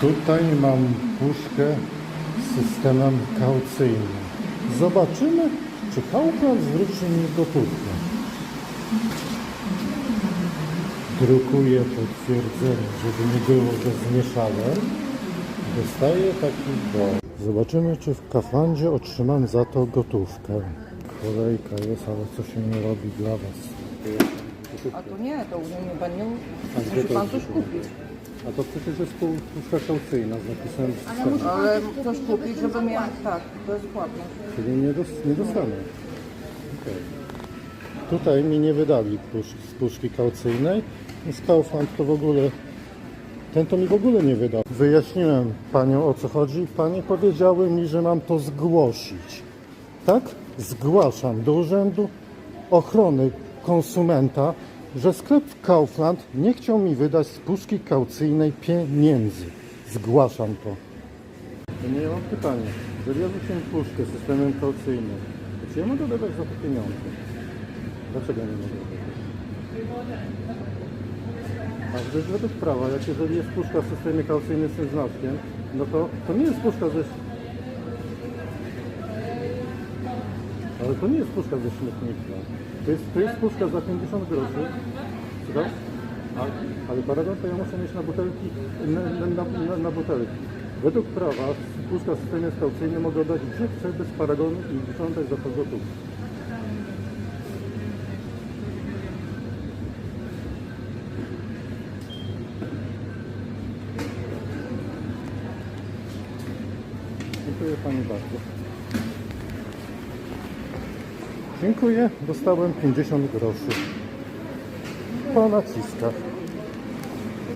Tutaj mam puszkę z systemem kaucyjnym. Zobaczymy, czy Kaufland zwróci mi gotówkę. Drukuję potwierdzenie, żeby nie było, że zmieszane. Dostaję taki do. Zobaczymy, czy w Kauflandzie otrzymam za to gotówkę. Kolejka jest, ale co się nie robi dla Was. A to nie, to nie pan nie A gdzie musi to pan coś kupić. A to przecież jest puszka kaucyjna z napisem. Ale coś kupić, żeby miał tak, bezpłatnie. Czyli nie, dos, nie dostanę. Okej. Tutaj mi nie wydali pusz, z puszki kaucyjnej. Z Kaufland to w ogóle... Ten to mi w ogóle nie wydał. Wyjaśniłem panią o co chodzi. Panie powiedziały mi, że mam to zgłosić. Tak? Zgłaszam do Urzędu Ochrony Konsumenta, że sklep Kaufland nie chciał mi wydać z puszki kaucyjnej pieniędzy. Zgłaszam to. Nie ja mam pytanie. Jeżeli ja wrzuciłem puszkę z systemem kaucyjnym, to czy ja mogę odebrać za to pieniądze? Dlaczego nie mogę odebrać? A gdyż według prawa, jak jeżeli jest puszka w systemie kaucyjnym z tym znaczkiem, no to to nie jest puszka ze... Ale to nie jest puszka ze śmietnika. To jest, to jest puszka za 50 groszy. Słucham? A, ale paragon to ja muszę mieć na butelki, na, na, na, na, butelki. Według prawa puszka w systemie kaucyjnym mogę oddać gdzie chcę bez paragonu i żądać za to. Dziękuję Pani bardzo. Dziękuję. Dostałem 50 groszy. Po naciskach.